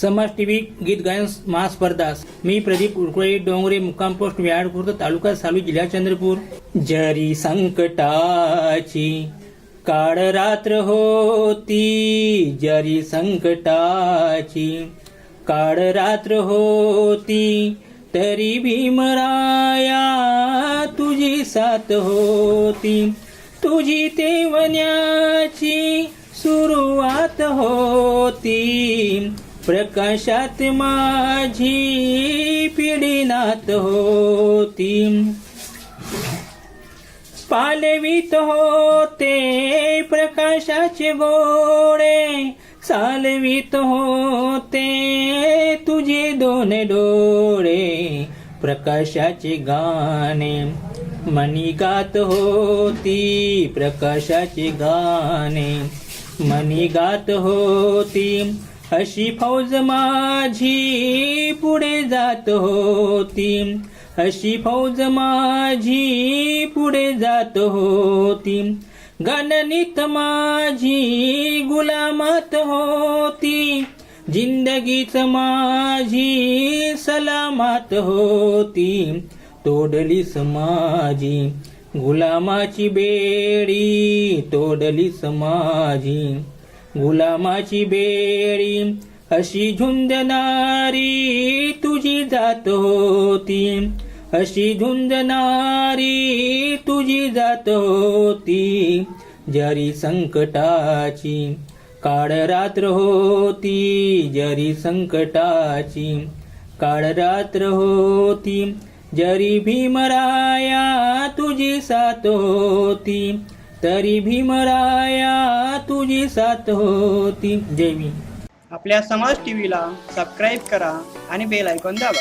समाज टीव्ही गीत गायन महास्पर्धा. मी प्रदीप कुरकुळे डोंगरे मुक्काम पोस्ट व्याडपूर तालुका सालू जिल्हा चंद्रपूर. जरी संकटाची काळ रात्र होती जरी संकटाची काळ रात्र होती तरी भीमराया तुझी साथ होती. तुझी तेवण्याची सुरुवात होती. प्रकाशात माझी पिढीनात होती. पालवीत होते प्रकाशाचे गोडे सालवीत होते तुझे दोन डोळे प्रकाशाचे गाणे मनी गात होती. प्रकाशाचे गाणे मनी गात होती. अशी फौज माझी पुढे जात होती. अशी फौज माझी पुढे जात होती. गणनित माझी गुलामात होती. जिंदगीच माझी सलामात होती. तोडली समाजी गुलामाची बेडी तोडली समाजी गुलामाची बेडी अशी झुंजणारी तुझी जात होती. अशी झुंजणारी तुझी जात होती. जरी संकटाची काळ रात्र होती जरी संकटाची काळ रात्र होती जरी भीमराया तुझी सात होती तरी भीमराया तुझी साथ होती. देवी आपल्या समाज टीव्हीला सबस्क्राईब करा आणि बेल ऐकून दाबा.